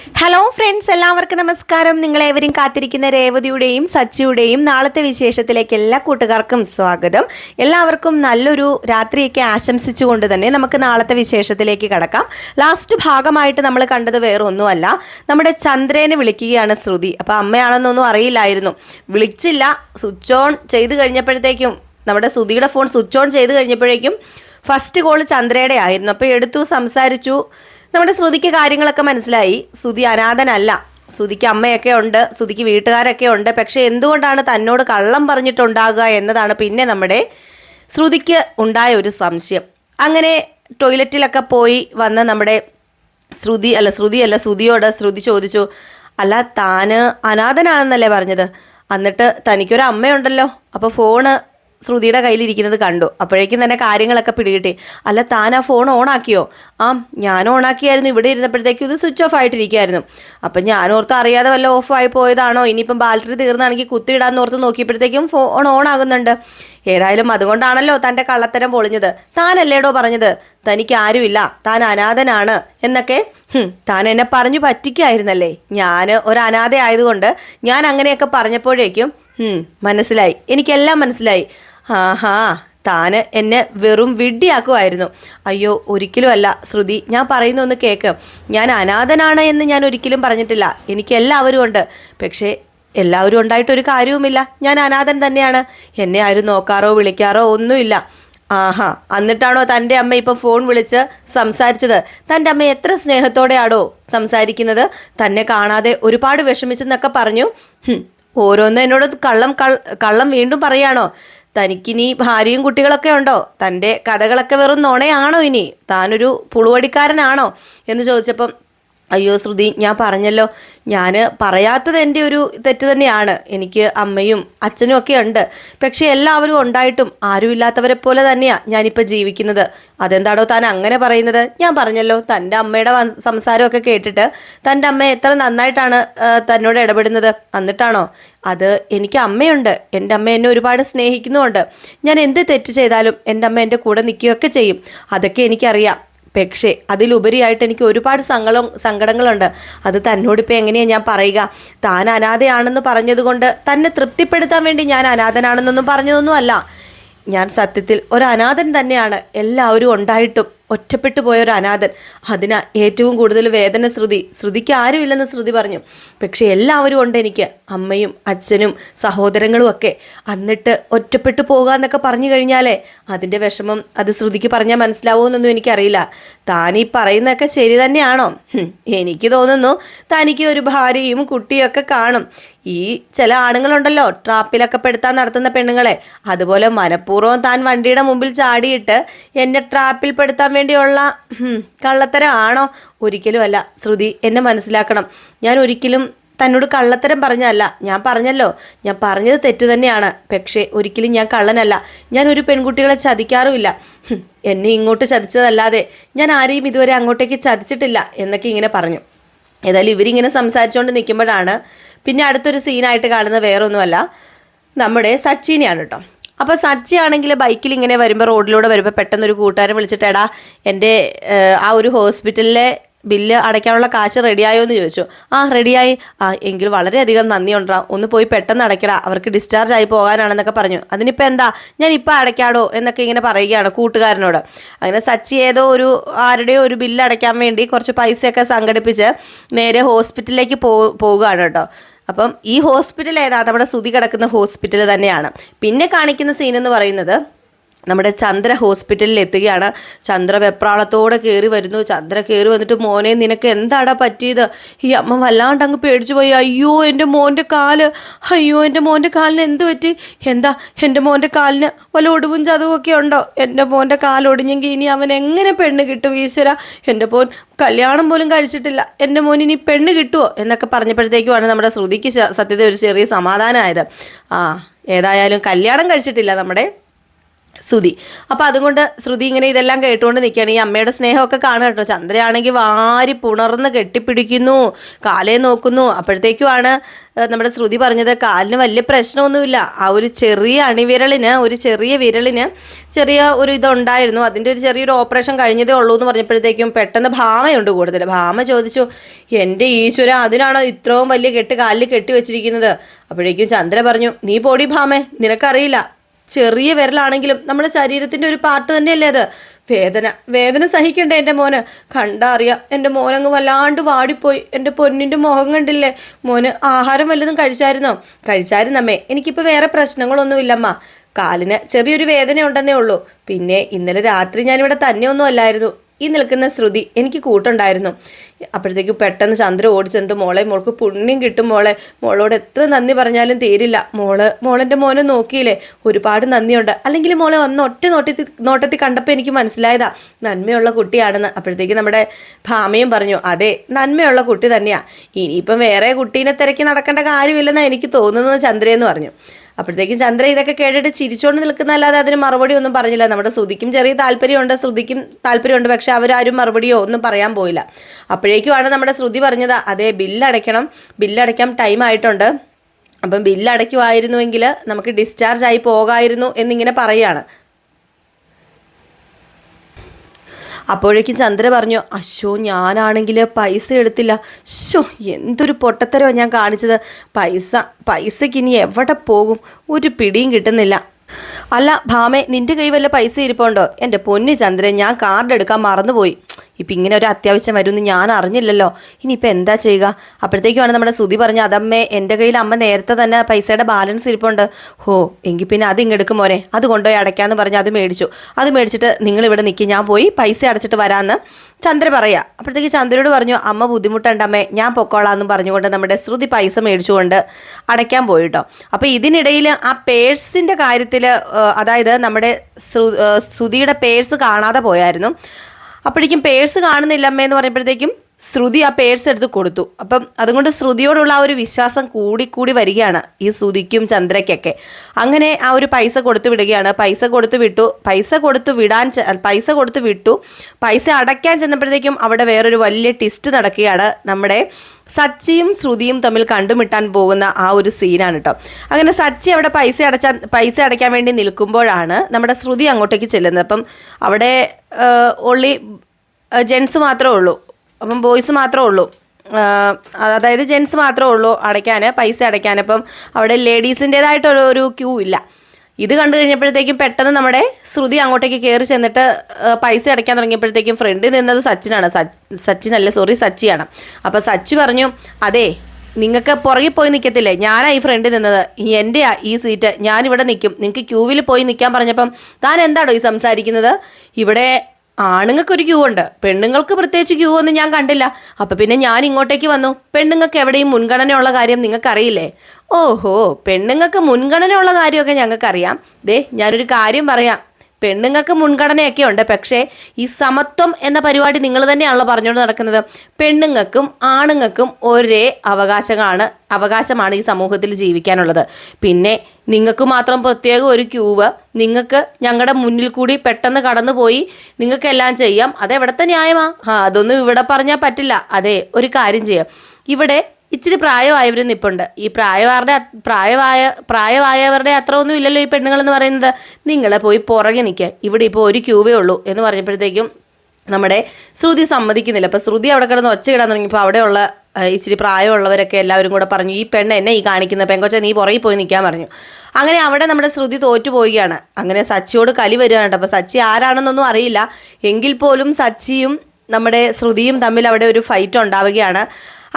Hello friends എല്ലാവർക്കും നമസ്കാരം. നിങ്ങളേവരും കാത്തിരിക്കുന്ന രേവതിയുടെയും സച്ചിയുടെയും നാളത്തെ വിശേഷത്തിലേക്ക് എല്ലാ കൂട്ടുകാർക്കും സ്വാഗതം. എല്ലാവർക്കും നല്ലൊരു രാത്രിയൊക്കെ ആശംസിച്ചുകൊണ്ട് തന്നെ നമുക്ക് നാളത്തെ വിശേഷത്തിലേക്ക് കടക്കാം. ലാസ്റ്റ് ഭാഗമായിട്ട് നമ്മൾ കണ്ടത് വേറെ ഒന്നുമല്ല നമ്മുടെ ചന്ദ്രനെ വിളിക്കുകയാണ് ശ്രുതി. അപ്പോൾ അമ്മയാണെന്നൊന്നും അറിയില്ലായിരുന്നു. വിളിച്ചില്ല. സ്വിച്ച് ഓൺ ചെയ്ത് കഴിഞ്ഞപ്പോഴത്തേക്കും നമ്മുടെ ശ്രുതിയുടെ ഫോൺ സ്വിച്ച് ഓൺ ചെയ്ത് കഴിഞ്ഞപ്പോഴേക്കും ഫസ്റ്റ് കോൾ ചന്ദ്രയുടെ ആയിരുന്നു. അപ്പോൾ എടുത്തു സംസാരിച്ചു. നമ്മുടെ ശ്രുതിക്ക് കാര്യങ്ങളൊക്കെ മനസ്സിലായി. ശ്രുതി അനാഥനല്ല. ശ്രുതിക്ക് അമ്മയൊക്കെ ഉണ്ട് ശ്രുതിക്ക് വീട്ടുകാരൊക്കെ ഉണ്ട്. പക്ഷേ എന്തുകൊണ്ടാണ് തന്നോട് കള്ളം പറഞ്ഞിട്ടുണ്ടാകുക എന്നതാണ് പിന്നെ നമ്മുടെ ശ്രുതിക്ക് ഉണ്ടായ ഒരു സംശയം. അങ്ങനെ ടോയ്ലറ്റിലൊക്കെ പോയി വന്ന നമ്മുടെ ശ്രുതി അല്ല ശ്രുതി അല്ല ശ്രുതിയോട് ശ്രുതി ചോദിച്ചു അല്ല താന് അനാഥനാണെന്നല്ലേ പറഞ്ഞത്? എന്നിട്ട് തനിക്കൊരു അമ്മയുണ്ടല്ലോ. അപ്പോൾ ഫോണ് ശ്രുതിയുടെ കയ്യിലിരിക്കുന്നത് കണ്ടു. അപ്പോഴേക്കും തന്നെ കാര്യങ്ങളൊക്കെ പിടികിട്ടി. അല്ല താൻ ആ ഫോൺ ഓണാക്കിയോ ആ ഞാൻ ഓണാക്കിയായിരുന്നു ഇവിടെ ഇരുന്നപ്പോഴത്തേക്കും ഇത് സ്വിച്ച് ഓഫ് ആയിട്ടിരിക്കുകയായിരുന്നു. അപ്പം ഞാൻ ഓർത്ത് അറിയാതെ വല്ല ഓഫ് ആയി പോയതാണോ? ഇനിയിപ്പം ബാറ്ററി തീർന്നാണെങ്കിൽ കുത്തിയിടാന്ന് ഓർത്ത് നോക്കിയപ്പോഴത്തേക്കും ഫോൺ ഓൺ ആകുന്നുണ്ട്. ഏതായാലും അതുകൊണ്ടാണല്ലോ തന്റെ കള്ളത്തരം പൊളിഞ്ഞത്. താനല്ലേടോ പറഞ്ഞത്? തനിക്ക് ആരുമില്ല താൻ അനാഥനാണ്. എന്നൊക്കെ താൻ എന്നെ പറഞ്ഞു പറ്റിക്കായിരുന്നല്ലേ. ഞാൻ ഒരു അനാഥ ആയതുകൊണ്ട് ഞാൻ അങ്ങനെയൊക്കെ പറഞ്ഞപ്പോഴേക്കും മനസ്സിലായി. എനിക്കെല്ലാം മനസ്സിലായി. ആഹാ താന് എന്നെ വെറും വിഡ്ഢിയാക്കുമായിരുന്നു. അയ്യോ ഒരിക്കലും അല്ല ശ്രുതി ഞാൻ പറയുന്ന ഒന്ന് കേക്ക്. ഞാൻ അനാഥനാണ് എന്ന് ഞാൻ ഒരിക്കലും പറഞ്ഞിട്ടില്ല. എനിക്ക് എല്ലാവരും ഉണ്ട്. പക്ഷേ എല്ലാവരും ഉണ്ടായിട്ടൊരു കാര്യവുമില്ല. ഞാൻ അനാഥൻ തന്നെയാണ്. എന്നെ ആരും നോക്കാറോ വിളിക്കാറോ ഒന്നുമില്ല. ആഹാ എന്നിട്ടാണോ തന്റെ അമ്മ ഇപ്പം ഫോൺ വിളിച്ച് സംസാരിച്ചത്? തന്റെ അമ്മ എത്ര സ്നേഹത്തോടെയാണോ സംസാരിക്കുന്നത്? തന്നെ കാണാതെ ഒരുപാട് വിഷമിച്ചെന്നൊക്കെ പറഞ്ഞു. ഓരോന്ന് എന്നോട് കള്ളം കള്ളം വീണ്ടും പറയാണോ? തനിക്കിനി ഭാര്യയും കുട്ടികളൊക്കെ ഉണ്ടോ? തന്റെ കഥകളൊക്കെ വെറും നോണയാണോ ഇനി? താനൊരു പുളുവടിക്കാരനാണോ? എന്ന് ചോദിച്ചപ്പം അയ്യോ ശ്രുതി ഞാൻ പറഞ്ഞല്ലോ. ഞാൻ പറയാത്തത് എന്റെ ഒരു തെറ്റ് തന്നെയാണ്. എനിക്ക് അമ്മയും അച്ഛനും ഒക്കെ ഉണ്ട്. പക്ഷേ എല്ലാവരും ഉണ്ടായിട്ടും ആരുമില്ലാത്തവരെ പോലെ തന്നെയാണ് ഞാനിപ്പോൾ ജീവിക്കുന്നത്. അതെന്താണോ താൻ അങ്ങനെ പറയുന്നത്? ഞാൻ പറഞ്ഞല്ലോ തന്റെ അമ്മയുടെ സംസാരമൊക്കെ കേട്ടിട്ട് തന്റെ അമ്മ എത്ര നന്നായിട്ടാണ് തന്നോട് ഇടപെടുന്നത്. എന്നിട്ടാണോ? അത് എനിക്ക് അമ്മയുണ്ട്. എന്റെ അമ്മ എന്നെ ഒരുപാട് സ്നേഹിക്കുന്നുമുണ്ട്. ഞാൻ എന്ത് തെറ്റ് ചെയ്താലും എന്റെ അമ്മ എന്റെ കൂടെ നിൽക്കുകയൊക്കെ ചെയ്യും. അതൊക്കെ എനിക്കറിയാം. പക്ഷേ അതിലുപരിയായിട്ട് എനിക്ക് ഒരുപാട് സങ്കടം സങ്കടങ്ങളുണ്ട്. അത് തന്നോട് തന്നോടിപ്പോൾ എങ്ങനെയാണ് ഞാൻ പറയുക? താൻ അനാഥയാണെന്ന് പറഞ്ഞതുകൊണ്ട് തന്നെ തൃപ്തിപ്പെടുത്താൻ വേണ്ടി ഞാൻ അനാഥനാണെന്നൊന്നും പറഞ്ഞതൊന്നുമല്ല. ഞാൻ സത്യത്തിൽ ഒരു അനാഥൻ തന്നെയാണ്. എല്ലാവരും ഉണ്ടായിട്ടും ഒറ്റപ്പെട്ടു പോയ ഒരു അനാഥൻ. അതിന് ഏറ്റവും കൂടുതൽ വേദന ശ്രുതി. ശ്രുതിക്ക് ആരുമില്ലെന്ന് ശ്രുതി പറഞ്ഞു. പക്ഷെ എല്ലാവരും ഉണ്ട് എനിക്ക്. അമ്മയും അച്ഛനും സഹോദരങ്ങളും ഒക്കെ. എന്നിട്ട് ഒറ്റപ്പെട്ടു പോകുക എന്നൊക്കെ പറഞ്ഞു കഴിഞ്ഞാലേ അതിന്റെ വിഷമം അത് ശ്രുതിക്ക് പറഞ്ഞാൽ മനസ്സിലാവുമെന്നൊന്നും എനിക്കറിയില്ല. ഈ പറയുന്നതൊക്കെ ശരി തന്നെയാണോ? എനിക്ക് തോന്നുന്നു തനിക്ക് ഒരു ഭാര്യയും കുട്ടിയൊക്കെ കാണും. ഈ ചില ആണുങ്ങളുണ്ടല്ലോ ട്രാപ്പിലൊക്കെ പെടുത്താൻ നടത്തുന്ന പെണ്ണുങ്ങളെ. അതുപോലെ മനഃപൂർവം താൻ വണ്ടിയുടെ മുമ്പിൽ ചാടിയിട്ട് എന്നെ ട്രാപ്പിൽ പെടുത്താൻ വേണ്ടിയുള്ള കള്ളത്തരമാണോ? ഒരിക്കലും അല്ല ശ്രുതി എന്നെ മനസ്സിലാക്കണം. ഞാൻ ഒരിക്കലും തന്നോട് കള്ളത്തരം പറഞ്ഞല്ല ഞാൻ പറഞ്ഞല്ലോ. ഞാൻ പറഞ്ഞത് തെറ്റ് തന്നെയാണ്. പക്ഷേ ഒരിക്കലും ഞാൻ കള്ളനല്ല. ഞാൻ ഒരു പെൺകുട്ടികളെ ചതിക്കാറുമില്ല. എന്നെ ഇങ്ങോട്ട് ചതിച്ചതല്ലാതെ ഞാൻ ആരെയും ഇതുവരെ അങ്ങോട്ടേക്ക് ചതിച്ചിട്ടില്ല എന്നൊക്കെ ഇങ്ങനെ പറഞ്ഞു. ഏതായാലും ഇവരിങ്ങനെ സംസാരിച്ചുകൊണ്ട് നിൽക്കുമ്പോഴാണ് പിന്നെ അടുത്തൊരു സീനായിട്ട് കാണുന്നത് വേറൊന്നുമല്ല. നമ്മുടെ സച്ചിനെയാണ് കേട്ടോ. അപ്പോൾ സച്ചിയാണെങ്കിൽ ബൈക്കിൽ ഇങ്ങനെ വരുമ്പോൾ റോഡിലൂടെ വരുമ്പോൾ പെട്ടെന്നൊരു കൂട്ടുകാരൻ വിളിച്ചിട്ട് എടാ എന്റെ ആ ഒരു ഹോസ്പിറ്റലിലെ ബില്ല് അടയ്ക്കാനുള്ള കാശ് റെഡിയായോ എന്ന് ചോദിച്ചു. ആ റെഡിയായി. ആ എങ്കിൽ വളരെയധികം നന്ദിയുണ്ടാ ഒന്ന് പോയി പെട്ടെന്ന് അടയ്ക്കടാ. അവർക്ക് ഡിസ്ചാർജ് ആയി പോകാനാണെന്നൊക്കെ പറഞ്ഞു. അതിനിപ്പോൾ എന്താ? ഞാൻ ഇപ്പോൾ അടയ്ക്കാടോ? എന്നൊക്കെ ഇങ്ങനെ പറയുകയാണ് കൂട്ടുകാരനോട്. അങ്ങനെ സച്ചി ഏതോ ഒരു ആരുടെയോ ഒരു ബില്ല് അടയ്ക്കാൻ വേണ്ടി കുറച്ച് പൈസയൊക്കെ സംഘടിപ്പിച്ച് നേരെ ഹോസ്പിറ്റലിലേക്ക് പോ പോവുകയാണ് കേട്ടോ. അപ്പം ഈ ഹോസ്പിറ്റൽ ഏതാ? നമ്മുടെ സുതി കിടക്കുന്ന ഹോസ്പിറ്റൽ തന്നെയാണ്. പിന്നെ കാണിക്കുന്ന സീൻ എന്ന് പറയുന്നത് നമ്മുടെ ചന്ദ്ര ഹോസ്പിറ്റലിൽ എത്തുകയാണ്. ചന്ദ്ര വെപ്രാളത്തോടെ കയറി വരുന്നു. ചന്ദ്ര കയറി വന്നിട്ട് മോനെ നിനക്ക് എന്താടാ പറ്റിയത്? ഈ അമ്മ വല്ലാണ്ട് അങ്ങ് പേടിച്ചു പോയി. അയ്യോ എന്റെ മോന്റെ കാൽ. അയ്യോ എന്റെ മോന്റെ കാലിന് എന്ത് പറ്റി? എന്താ എന്റെ മോന്റെ കാലിന് വല്ല ഒടിവും ചതവും ഒക്കെ ഉണ്ടോ? എന്റെ മോന്റെ കാലൊടിഞ്ഞെങ്കിൽ ഇനി അവൻ എങ്ങനെ പെണ്ണ് കിട്ടും ഈശ്വര? എന്റെ മോൻ കല്യാണം പോലും കഴിച്ചിട്ടില്ല. എന്റെ മോൻ ഇനി പെണ്ണ് കിട്ടുമോ എന്നൊക്കെ പറഞ്ഞപ്പോഴത്തേക്കുമാണ് നമ്മുടെ ശ്രുതിക്ക് സത്യത ഒരു ചെറിയ സമാധാനമായത്. ആ ഏതായാലും കല്യാണം കഴിച്ചിട്ടില്ല നമ്മുടെ ശ്രുതി. അപ്പോൾ അതുകൊണ്ട് ശ്രുതി ഇങ്ങനെ ഇതെല്ലാം കേട്ടുകൊണ്ട് നിൽക്കുകയാണ് ഈ അമ്മയുടെ സ്നേഹമൊക്കെ കാണുക കേട്ടോ. ചന്ദ്രയാണെങ്കിൽ വാരി പുണർന്ന് കെട്ടിപ്പിടിക്കുന്നു കാലേ നോക്കുന്നു. അപ്പോഴത്തേക്കുമാണ് നമ്മുടെ ശ്രുതി പറഞ്ഞത് കാലിന് വലിയ പ്രശ്നമൊന്നുമില്ല. ആ ഒരു ചെറിയ അണിവിരലിന് ഒരു ചെറിയ വിരലിന് ചെറിയ ഒരു ഇതുണ്ടായിരുന്നു. അതിന്റെ ഒരു ചെറിയൊരു ഓപ്പറേഷൻ കഴിഞ്ഞതേ ഉള്ളൂ എന്ന് പറഞ്ഞപ്പോഴത്തേക്കും പെട്ടെന്ന് ഭാമയുണ്ട് കൂടുതൽ. ഭാമ ചോദിച്ചു എന്റെ ഈശ്വര അതിനാണോ ഇത്രയും വലിയ കെട്ട് കാലിൽ കെട്ടി വെച്ചിരിക്കുന്നത്? അപ്പോഴേക്കും ചന്ദ്ര പറഞ്ഞു നീ പോടി ഭാമേ നിനക്കറിയില്ല. ചെറിയ വിരലാണെങ്കിലും നമ്മുടെ ശരീരത്തിന്റെ ഒരു പാർട്ട് തന്നെയല്ലേ അത്? വേദന വേദന സഹിക്കണ്ടേ എന്റെ മോന്? കണ്ടാ അറിയാം എന്റെ മോനങ്ങ് വല്ലാണ്ട് വാടിപ്പോയി. എന്റെ പൊന്നിന്റെ മുഖം കണ്ടില്ലേ? മോന് ആഹാരം വല്ലതും കഴിച്ചായിരുന്നോ? കഴിച്ചായിരുന്നമ്മേ എനിക്കിപ്പോൾ വേറെ പ്രശ്നങ്ങളൊന്നുമില്ലമ്മ. കാലിന് ചെറിയൊരു വേദന ഉണ്ടെന്നേ ഉള്ളൂ. പിന്നെ ഇന്നലെ രാത്രി ഞാനിവിടെ തന്നെയൊന്നും അല്ലായിരുന്നു. ഈ നിൽക്കുന്ന ശ്രുതി എനിക്ക് കൂട്ടുണ്ടായിരുന്നു. അപ്പോഴത്തേക്ക് പെട്ടെന്ന് ചന്ദ്ര ഓടിച്ചിട്ടുണ്ട് മോളെ മോൾക്ക് പുണ്യം കിട്ടും മോളെ. മോളോട് എത്ര നന്ദി പറഞ്ഞാലും തീരില്ല. മോൾ മോളെന്റെ മോനെ നോക്കിയില്ലേ? ഒരുപാട് നന്ദിയുണ്ട്. അല്ലെങ്കിൽ മോളെ ഒന്ന് ഒറ്റ നോട്ടത്തിൽ നോട്ടത്തിൽ കണ്ടപ്പോൾ എനിക്ക് മനസ്സിലായതാ നന്മയുള്ള കുട്ടിയാണെന്ന്. അപ്പോഴത്തേക്ക് നമ്മുടെ ഭാമയും പറഞ്ഞു അതെ നന്മയുള്ള കുട്ടി തന്നെയാണ് ഇനിയിപ്പം വേറെ കുട്ടീനെ തിരക്കി നടക്കേണ്ട കാര്യമില്ലെന്നാണ് എനിക്ക് തോന്നുന്നത് ചന്ദ്രയെന്ന് പറഞ്ഞു. അപ്പോഴത്തേക്കും ചന്ദ്ര ഇതൊക്കെ കേട്ടിട്ട് ചിരിച്ചുകൊണ്ട് നിൽക്കുന്നല്ലാതെ അതിന് മറുപടി ഒന്നും പറഞ്ഞില്ല. നമ്മുടെ ശ്രുതിക്കും ചെറിയ താല്പര്യമുണ്ട്. ശ്രുതിക്കും താല്പര്യമുണ്ട്. പക്ഷെ അവരാരും മറുപടിയോ ഒന്നും പറയാൻ പോയില്ല. അപ്പോഴേക്കുമാണ് നമ്മുടെ ശ്രുതി പറഞ്ഞത് അതെ ബില്ലടയ്ക്കണം ബില്ലടയ്ക്കാൻ ടൈം ആയിട്ടുണ്ട്. അപ്പം ബില്ലടയ്ക്കുമായിരുന്നുവെങ്കിൽ നമുക്ക് ഡിസ്ചാർജ് ആയി പോകായിരുന്നു എന്നിങ്ങനെ പറയുകയാണ്. അപ്പോഴേക്കും ചന്ദ്ര പറഞ്ഞു അശോ ഞാനാണെങ്കിൽ പൈസ എടുത്തില്ല. ശോ എന്തൊരു പൊട്ടത്തരോ ഞാൻ കാണിച്ചത്. പൈസ പൈസയ്ക്ക് ഇനി എവിടെ പോകും? ഒരു പിടിയും കിട്ടുന്നില്ല. അല്ല ഭാമേ നിന്റെ കൈ വല്ല പൈസ ഇരിപ്പുണ്ടോ? എന്റെ പൊന്നു ചന്ദ്രൻ ഞാൻ കാർഡ് എടുക്കാൻ മറന്നുപോയി. ഇപ്പം ഇങ്ങനെ ഒരു അത്യാവശ്യം വരുമെന്ന് ഞാൻ അറിഞ്ഞില്ലല്ലോ. ഇനിയിപ്പോൾ എന്താ ചെയ്യുക? അപ്പോഴത്തേക്കുമാണ് നമ്മുടെ സുതി പറഞ്ഞ അതമ്മേ എന്റെ കയ്യിൽ അമ്മ നേരത്തെ തന്നെ പൈസയുടെ ബാലൻസ് ഇരിപ്പുണ്ട്. ഹോ എങ്കിൽ പിന്നെ അത് ഇങ്ങെടുക്കും മോനെ. അത് കൊണ്ടുപോയി അടയ്ക്കാമെന്ന് പറഞ്ഞ് അത് മേടിച്ചു. അത് മേടിച്ചിട്ട് നിങ്ങൾ ഇവിടെ നിൽക്കി ഞാൻ പോയി പൈസ അടച്ചിട്ട് വരാമെന്ന് ചന്ദ്ര പറയാ. അപ്പോഴത്തേക്ക് ചന്ദ്രയോട് പറഞ്ഞു അമ്മ ബുദ്ധിമുട്ടുണ്ട് അമ്മേ ഞാൻ പൊക്കോളാമെന്ന് പറഞ്ഞുകൊണ്ട് നമ്മുടെ ശ്രുതി പൈസ മേടിച്ചുകൊണ്ട് അടയ്ക്കാൻ പോയിട്ടോ. അപ്പോൾ ഇതിനിടയിൽ ആ പേഴ്സിന്റെ കാര്യത്തിൽ അതായത് നമ്മുടെ ശ്രുതിയുടെ പേഴ്സ് കാണാതെ പോയായിരുന്നു. അപ്പോഴേക്കും പേഴ്സ് കാണുന്നില്ല അമ്മേ എന്ന് പറയുമ്പോഴത്തേക്കും ശ്രുതി ആ പേഴ്സ് എടുത്ത് കൊടുത്തു. അപ്പം അതുകൊണ്ട് ശ്രുതിയോടുള്ള ആ ഒരു വിശ്വാസം കൂടി കൂടി വരികയാണ് ഈ ശ്രുതിക്കും ചന്ദ്രയ്ക്കൊക്കെ. അങ്ങനെ ആ ഒരു പൈസ കൊടുത്തു വിടുകയാണ്. പൈസ കൊടുത്തു വിട്ടു. പൈസ കൊടുത്തു വിടാൻ പൈസ കൊടുത്തു വിട്ടു. പൈസ അടയ്ക്കാൻ ചെന്നപ്പോഴത്തേക്കും അവിടെ വേറൊരു വലിയ ടിസ്റ്റ് നടക്കുകയാണ്. നമ്മുടെ സച്ചിയും ശ്രുതിയും തമ്മിൽ കണ്ടുമിട്ടാൻ പോകുന്ന ആ ഒരു സീനാണ് കേട്ടോ അങ്ങനെ സച്ചി അവിടെ പൈസ അടച്ചാൻ പൈസ അടയ്ക്കാൻ വേണ്ടി നിൽക്കുമ്പോഴാണ് നമ്മുടെ ശ്രുതി അങ്ങോട്ടേക്ക് ചെല്ലുന്നത്. അപ്പം അവിടെ ഒള്ളി ജെൻസ് മാത്രമേ ഉള്ളൂ. അപ്പം ബോയ്സ് മാത്രമേ ഉള്ളൂ. അതായത് ജെൻസ് മാത്രമേ ഉള്ളൂ അടയ്ക്കാൻ പൈസ അടയ്ക്കാൻ അപ്പം അവിടെ ലേഡീസിന്റേതായിട്ടൊരു ഒരു ക്യൂ ഇല്ല. ഇത് കണ്ടു കഴിഞ്ഞപ്പോഴത്തേക്കും പെട്ടെന്ന് നമ്മുടെ ശ്രുതി അങ്ങോട്ടേക്ക് കയറി ചെന്നിട്ട് പൈസ അടയ്ക്കാൻ തുടങ്ങിയപ്പോഴത്തേക്കും ഫ്രണ്ടിൽ നിന്നത് സച്ചിനാണ്. Such സച്ചിനല്ല sorry സച്ചിയാണ്. അപ്പോൾ സച്ചി പറഞ്ഞു അതെ നിങ്ങൾക്ക് പുറകിൽ പോയി നിൽക്കത്തില്ലേ ഞാനാ ഈ ഫ്രണ്ടിൽ നിന്നത്. എന്റെ ഈ സീറ്റ് ഞാനിവിടെ നിൽക്കും. നിങ്ങൾക്ക് ക്യൂവിൽ പോയി നിൽക്കാൻ പറഞ്ഞപ്പം താൻ എന്താണോ ഈ സംസാരിക്കുന്നത്? ഇവിടെ ആണുങ്ങൾക്ക് ഒരു ക്യൂ ഉണ്ട്. പെണ്ണുങ്ങൾക്ക് പ്രത്യേകിച്ച് ക്യൂ ഒന്നും ഞാൻ കണ്ടില്ല. അപ്പം പിന്നെ ഞാൻ ഇങ്ങോട്ടേക്ക് വന്നു. പെണ്ണുങ്ങൾക്ക് എവിടെയും മുൻഗണനയുള്ള കാര്യം നിങ്ങൾക്ക് അറിയില്ലേ ഓഹോ പെണ്ണുങ്ങൾക്ക് മുൻഗണനയുള്ള കാര്യമൊക്കെ ഞങ്ങൾക്കറിയാം. ദേ ഞാനൊരു കാര്യം പറയാം. പെണ്ണുങ്ങൾക്ക് മുൻഗണനയൊക്കെ ഉണ്ട്. പക്ഷേ ഈ സമത്വം എന്ന പരിപാടി നിങ്ങൾ തന്നെയാണല്ലോ പറഞ്ഞുകൊണ്ട് നടക്കുന്നത്. പെണ്ണുങ്ങൾക്കും ആണുങ്ങൾക്കും ഒരേ അവകാശങ്ങളാണ് അവകാശമാണ് ഈ സമൂഹത്തിൽ ജീവിക്കാനുള്ളത്. പിന്നെ നിങ്ങൾക്ക് മാത്രം പ്രത്യേക ഒരു ക്യൂവ് നിങ്ങൾക്ക് ഞങ്ങളുടെ മുന്നിൽ കൂടി പെട്ടെന്ന് കടന്നു പോയി നിങ്ങൾക്കെല്ലാം ചെയ്യാം. അതെവിടത്തെ ന്യായമാ? ആ അതൊന്നും ഇവിടെ പറഞ്ഞാൽ പറ്റില്ല. അതെ ഒരു കാര്യം ചെയ്യാം. ഇവിടെ ഇച്ചിരി പ്രായമായവരും നിപ്പുണ്ട് ഈ പ്രായവാരുടെ പ്രായമായ പ്രായമായവരുടെ അത്ര ഒന്നും ഇല്ലല്ലോ ഈ പെണ്ണുങ്ങളെന്ന് പറയുന്നത്. നിങ്ങളെ പോയി പുറകെ നിൽക്കുക ഇവിടെ ഇപ്പോൾ ഒരു ക്യൂവേ ഉള്ളൂ എന്ന് പറഞ്ഞപ്പോഴത്തേക്കും നമ്മുടെ ശ്രുതി സമ്മതിക്കുന്നില്ല. അപ്പോൾ ശ്രുതി അവിടെ കിടന്ന് ഒച്ച കിടാൻ തുടങ്ങിയപ്പോൾ അവിടെയുള്ള ഇച്ചിരി പ്രായമുള്ളവരൊക്കെ എല്ലാവരും കൂടെ പറഞ്ഞു ഈ പെണ്ണ് എന്നെ ഈ കാണിക്കുന്ന. പെങ്കൊച്ച നീ പുറകിൽ പോയി നിൽക്കാൻ പറഞ്ഞു. അങ്ങനെ അവിടെ നമ്മുടെ ശ്രുതി തോറ്റു പോവുകയാണ്. അങ്ങനെ സച്ചിയോട് കലി വരികയാണ് അപ്പോൾ സച്ചി ആരാണെന്നൊന്നും അറിയില്ല. എങ്കിൽ പോലും സച്ചിയും നമ്മുടെ ശ്രുതിയും തമ്മിൽ അവിടെ ഒരു ഫൈറ്റ് ഉണ്ടാവുകയാണ്.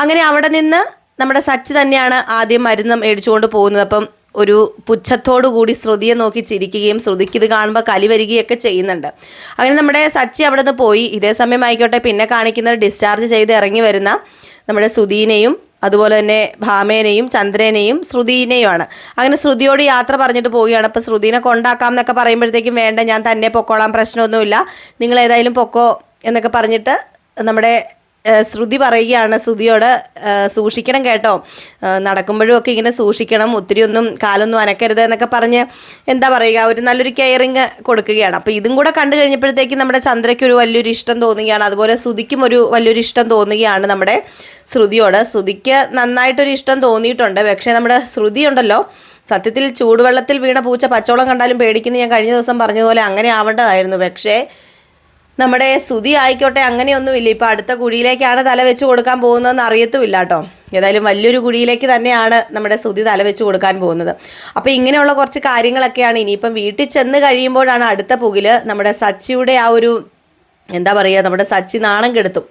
അങ്ങനെ അവിടെ നിന്ന് നമ്മുടെ സച്ച് തന്നെയാണ് ആദ്യം മരുന്ന് മേടിച്ചുകൊണ്ട് പോകുന്നത്. അപ്പം ഒരു പുച്ഛത്തോടു കൂടി ശ്രുതിയെ നോക്കി ചിരിക്കുകയും ശ്രുതിക്ക് ഇത് കാണുമ്പോൾ കലി വരികയൊക്കെ ചെയ്യുന്നുണ്ട്. അങ്ങനെ നമ്മുടെ സച്ചി അവിടെ നിന്ന് പോയി. ഇതേ സമയം ആയിക്കോട്ടെ പിന്നെ കാണിക്കുന്നത് ഡിസ്ചാർജ് ചെയ്ത് ഇറങ്ങി വരുന്ന നമ്മുടെ സുധീനെയും അതുപോലെ തന്നെ ഭാമേനെയും ചന്ദ്രനെയും ശ്രുതിനെയുമാണ്. അങ്ങനെ ശ്രുതിയോട് യാത്ര പറഞ്ഞിട്ട് പോവുകയാണ്. അപ്പോൾ ശ്രുതിനെ കൊണ്ടാക്കാം എന്നൊക്കെ പറയുമ്പോഴത്തേക്കും വേണ്ട ഞാൻ തന്നെ പൊക്കോളാം പ്രശ്നമൊന്നുമില്ല. നിങ്ങൾ ഏതായാലും പൊക്കോ എന്നൊക്കെ പറഞ്ഞിട്ട് നമ്മുടെ ശ്രുതി പറയുകയാണ് ശ്രുതിയോട് സൂക്ഷിക്കണം കേട്ടോ. നടക്കുമ്പോഴും ഒക്കെ ഇങ്ങനെ സൂക്ഷിക്കണം ഒത്തിരി ഒന്നും കാലൊന്നും അനക്കരുത് എന്നൊക്കെ പറഞ്ഞ് എന്താ പറയുക ഒരു നല്ലൊരു കെയറിങ് കൊടുക്കുകയാണ്. അപ്പോൾ ഇതും കൂടെ കണ്ടു കഴിഞ്ഞപ്പോഴത്തേക്കും നമ്മുടെ ചന്ദ്രയ്ക്ക് ഒരു വലിയൊരു ഇഷ്ടം തോന്നുകയാണ്. അതുപോലെ ശ്രുതിക്കും ഒരു വലിയൊരു ഇഷ്ടം തോന്നുകയാണ് നമ്മുടെ ശ്രുതിയോട്. ശ്രുതിക്ക് നന്നായിട്ടൊരു ഇഷ്ടം തോന്നിയിട്ടുണ്ട്. പക്ഷേ നമ്മുടെ ശ്രുതി ഉണ്ടല്ലോ സത്യത്തിൽ ചൂടുവെള്ളത്തിൽ വീണ പൂച്ച പച്ചോളം കണ്ടാലും പേടിക്കുന്നു ഞാൻ കഴിഞ്ഞ ദിവസം പറഞ്ഞതുപോലെ അങ്ങനെ ആവേണ്ടതായിരുന്നു. പക്ഷേ നമ്മുടെ സ്തുതി ആയിക്കോട്ടെ അങ്ങനെയൊന്നുമില്ല. ഇപ്പം അടുത്ത കുഴിയിലേക്കാണ് തല വെച്ച് കൊടുക്കാൻ പോകുന്നതെന്ന് അറിയത്തുമില്ല കേട്ടോ. ഏതായാലും വലിയൊരു കുഴിയിലേക്ക് തന്നെയാണ് നമ്മുടെ സ്തുതി തല വെച്ച് കൊടുക്കാൻ പോകുന്നത്. അപ്പോൾ ഇങ്ങനെയുള്ള കുറച്ച് കാര്യങ്ങളൊക്കെയാണ് ഇനിയിപ്പം വീട്ടിൽ ചെന്ന് കഴിയുമ്പോഴാണ് അടുത്ത പുകിൽ നമ്മുടെ സച്ചിയുടെ ആ ഒരു എന്താ പറയുക നമ്മുടെ സച്ചി നാണം കെടുത്തും.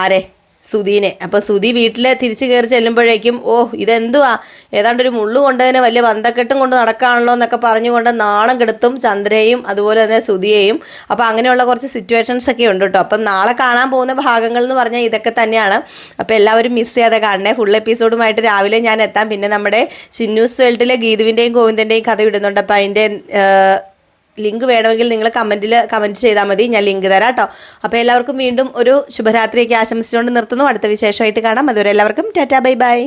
ആരെ? സുധീനെ. അപ്പോൾ സുധി വീട്ടിൽ തിരിച്ചു കയറി ചെല്ലുമ്പോഴേക്കും ഓ ഇതെന്തുവാ? ഏതാണ്ട് ഒരു മുള്ളു കൊണ്ടതിന് വലിയ വന്തക്കെട്ടും കൊണ്ട് നടക്കാണല്ലോ എന്നൊക്കെ പറഞ്ഞുകൊണ്ട് നാണം കെടുത്തും ചന്ദ്രയെയും അതുപോലെ തന്നെ സുധിയെയും. അപ്പോൾ അങ്ങനെയുള്ള കുറച്ച് സിറ്റുവേഷൻസ് ഒക്കെ ഉണ്ട് കേട്ടോ അപ്പം നാളെ കാണാൻ പോകുന്ന ഭാഗങ്ങൾ എന്ന് പറഞ്ഞാൽ ഇതൊക്കെ തന്നെയാണ്. അപ്പോൾ എല്ലാവരും മിസ് ചെയ്യാതെ കാണണേ. ഫുൾ എപ്പിസോഡുമായിട്ട് രാവിലെ ഞാൻ എത്താം. പിന്നെ നമ്മുടെ ചിന്നൂസ് വേൾഡിലെ ഗീതുവിന്റെയും ഗോവിന്ദന്റെയും കഥ ഇടുന്നുണ്ട്. അപ്പോൾ അതിന്റെ ലിങ്ക് വേണമെങ്കിൽ നിങ്ങൾ കമന്റിൽ കമന്റ് ചെയ്താൽ മതി. ഞാൻ ലിങ്ക് തരാം കേട്ടോ അപ്പോൾ എല്ലാവർക്കും വീണ്ടും ഒരു ശുഭരാത്രിയൊക്കെ ആശംസിച്ചുകൊണ്ട് നിർത്തുന്നു. അടുത്ത വിശേഷമായിട്ട് കാണാം. അതുവരെ എല്ലാവർക്കും ടാറ്റാ ബൈ ബൈ.